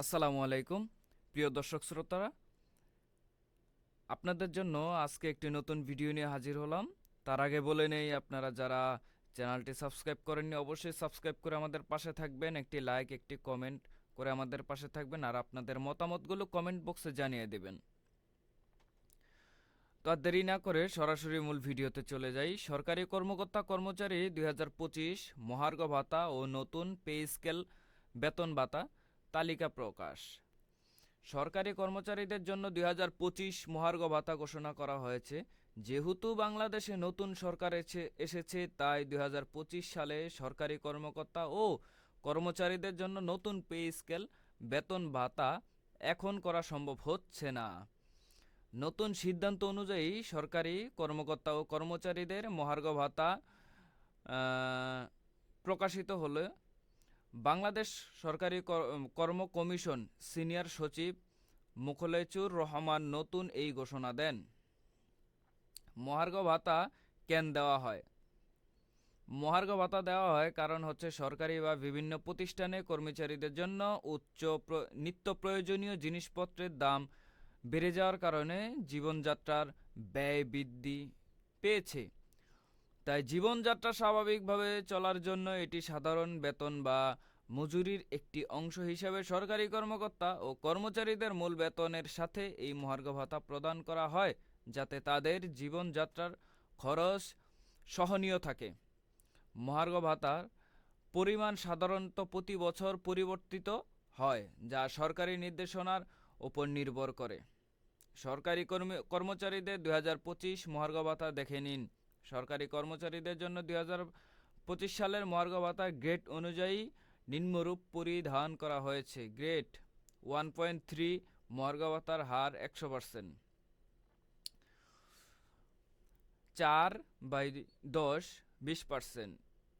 আসসালামু আলাইকুম, প্রিয় দর্শক শ্রোতারা। আপনাদের জন্য আজকে একটি নতুন ভিডিও নিয়ে হাজির হলাম। তার আগে বলে নেই, আপনারা যারা চ্যানেলটি সাবস্ক্রাইব করেননি, অবশ্যই সাবস্ক্রাইব করে আমাদের পাশে থাকবেন, একটি লাইক, একটি কমেন্ট করে আমাদের পাশে থাকবেন আর আপনাদের মতামতগুলো কমেন্ট বক্সে জানিয়ে দেবেন। তো আর দেরি না করে সরাসরি মূল ভিডিওতে চলে যাই। সরকারি কর্মকর্তা কর্মচারী দুই মহার্ঘ ভাতা ও নতুন পে স্কেল বেতন ভাতা। তালিকা প্রকাশ। সরকারি কর্মচারীদের জন্য দুই মহার্ঘ ভাতা ঘোষণা করা হয়েছে। যেহেতু বাংলাদেশে নতুন সরকার এসেছে, তাই দুই হাজার পঁচিশ সালে সরকারি কর্মকর্তা ও কর্মচারীদের জন্য নতুন পে স্কেল, বেতন ভাতা এখন করা সম্ভব হচ্ছে না। নতুন সিদ্ধান্ত অনুযায়ী সরকারি কর্মকর্তা ও কর্মচারীদের মহার্ঘ ভাতা প্রকাশিত হলে বাংলাদেশ সরকারি কর- কর্ম কমিশন সিনিয়র সচিব মুখলেচুর রহমান নতুন এই ঘোষণা দেন। মহার্ঘ ভাতা কেন দেওয়া হয়? মহার্ঘ ভাতা দেওয়া হয় কারণ হচ্ছে সরকারি বা বিভিন্ন প্রতিষ্ঠানে কর্মচারীদের জন্য উচ্চ নিত্য প্রয়োজনীয় জিনিসপত্রের দাম বেড়ে যাওয়ার কারণে জীবনযাত্রার ব্যয় বৃদ্ধি পেয়েছে। তাই জীবনযাত্রা স্বাভাবিকভাবে চলার জন্য এটি সাধারণ বেতন বা মজুরির একটি অংশ হিসাবে সরকারি কর্মকর্তা ও কর্মচারীদের মূল বেতনের সাথে এই মহার্ঘ ভাতা প্রদান করা হয়, যাতে তাদের জীবনযাত্রার খরচ সহনীয় থাকে। মহার্ঘ ভাতার পরিমাণ সাধারণত প্রতি বছর পরিবর্তিত হয়, যা সরকারি নির্দেশনার উপর নির্ভর করে। সরকারি কর্মী, কর্মচারীদের দুই হাজার পঁচিশ মহার্ঘ ভাতা দেখে নিন। সরকারি কর্মচারীদের জন্য দুই হাজার পঁচিশ সালের মহার্ঘ ভাতা গ্রেড অনুযায়ী নিম্নরূপ পরিধান করা হয়েছে। গ্রেট ওয়ান পয়েন্ট থ্রি মহার্ঘ ভাতার হার একশো পার্সেন্ট চার বাই দশ বিশ পার্সেন্ট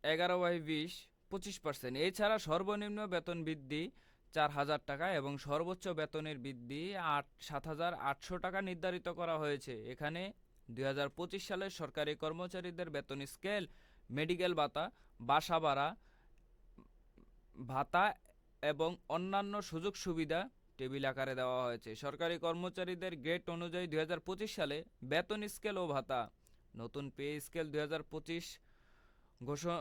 এগারো বাই বিশ পঁচিশ পার্সেন্ট এছাড়া সর্বনিম্ন বেতন বৃদ্ধি চার হাজার টাকা এবং সর্বোচ্চ বেতনের বৃদ্ধি আট, সাত হাজার আটশো টাকা নির্ধারিত করা হয়েছে। এখানে দুই হাজার পঁচিশ সালের সরকারি কর্মচারীদের বেতন স্কেল, মেডিকেল ভাতা, বাসা ভাড়া ভাতা এবং অন্যান্য সুযোগ সুবিধা টেবিল আকারে দেওয়া হয়েছে। সরকারি কর্মচারীদের গ্রেড অনুযায়ী দুই হাজার পঁচিশ সালে বেতন স্কেল ও ভাতা। নতুন পে স্কেল দুই হাজার পঁচিশ ঘোষণা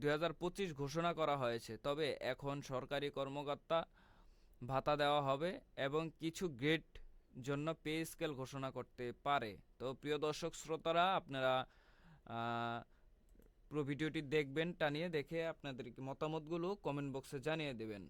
দুই হাজার পঁচিশ ঘোষণা করা হয়েছে। তবে এখন সরকারি কর্মকর্তা ভাতা দেওয়া হবে এবং কিছু গ্রেড জন্য পে স্কেল ঘোষণা করতে পারে। তো প্রিয় দর্শক, শ্রোতারা, আপনারা পুরো ভিডিওটি দেখবেন টানিয়ে দেখে আপনাদের মতামতগুলো কমেন্ট বক্সে জানিয়ে দেবেন।